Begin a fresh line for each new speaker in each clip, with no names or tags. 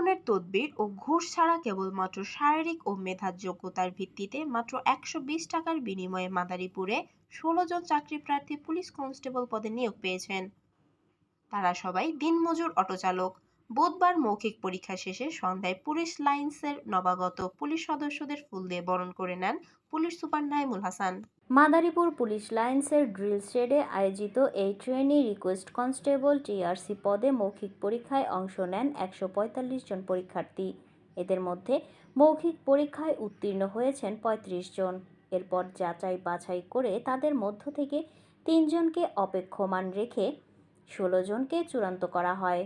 ধরনের তদবির ও ঘুষ ছাড়া কেবলমাত্র শারীরিক ও মেধার যোগ্যতার ভিত্তিতে মাত্র একশো বিশ টাকার বিনিময়ে মাদারীপুরে ষোলো জন চাকরি প্রার্থী পুলিশ কনস্টেবল পদে নিয়োগ পেয়েছেন। তারা সবাই দিনমজুর অটোচালক। বুধবার মৌখিক পরীক্ষা শেষে সন্ধ্যায় পুলিশ লাইন্সের নবাগত পুলিশ সদস্যদের ফুল দিয়ে বরণ করে নেন police super Naimul Hasan.
Madaripur police লাইন্সের drill শেডে আয়োজিত এই ট্রেনি রিকোয়েস্ট কনস্টেবল টিআরসি পদে মৌখিক পরীক্ষায় অংশ নেন একশো পঁয়তাল্লিশ জন পরীক্ষার্থী। এদের মধ্যে মৌখিক পরীক্ষায় উত্তীর্ণ হয়েছেন পঁয়ত্রিশ জন। এরপর যাচাই বাছাই করে তাদের মধ্য থেকে তিনজনকে অপেক্ষমান রেখে ষোলো জনকে চূড়ান্ত করা হয়।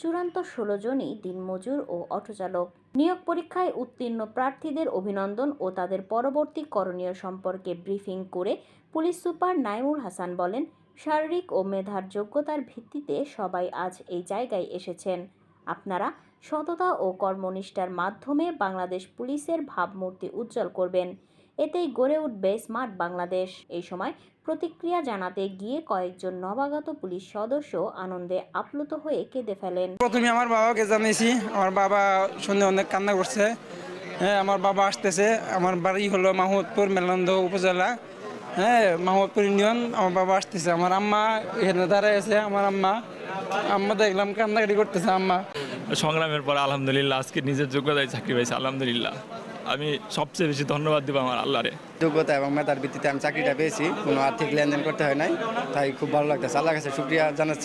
চূড়ান্ত ষোলো জনই দিনমজুর ও অটোচালক। নিয়োগ পরীক্ষায় উত্তীর্ণ প্রার্থীদের অভিনন্দন ও তাদের পরবর্তী করণীয় সম্পর্কে ব্রিফিং করে পুলিশ সুপার নাইমুল হাসান বলেন, শারীরিক ও মেধার যোগ্যতার ভিত্তিতে সবাই আজ এই জায়গায় এসেছেন। আপনারা সততা ও কর্মনিষ্ঠার মাধ্যমে বাংলাদেশ পুলিশের ভাবমূর্তি উজ্জ্বল করবেন। এতেই গড়ে উঠবে স্মার্ট বাংলাদেশ। এই সময় প্রতিক্রিয়া জানাতে গিয়ে কয়েকজন নবাগত পুলিশ সদস্য আনন্দে আপ্লুত হয়ে কেঁদে ফেলেন।
প্রথমে আমার বাবাকে জানিয়েছি, আমার বাবা শুনে অনেক কান্না করছে। হ্যাঁ আমার বাবা আসতেছে, আমার বাড়ি হলো মাহমুদপুর মেলান্দ উপজেলা। হ্যাঁ মাহমুদপুর ইউনিয়ন, আমার বাবা আসতেছে। আমার আম্মা এখানে দাঁড়ায় আছে, আমার আম্মা। আম্মা দেখলাম কান্নাকাটি করতেছে আম্মা।
সংগ্রামের পর আলহামদুলিল্লাহ আজকে নিজের যোগ্যতায় চাকরি পাইছি আলহামদুলিল্লাহ। আমি সবচেয়ে বেশি ধন্যবাদ দিব আমার আল্লাহরে।
যোগ্যতা এবং মেধার ভিত্তিতে আমি চাকরিটা পেয়েছি কোনো আর্থিক লেনদেন করতে হয় নাই তাই খুব ভালো লাগতেছে। আল্লাহ কাছে শুক্রিয়া জানাচ্ছি।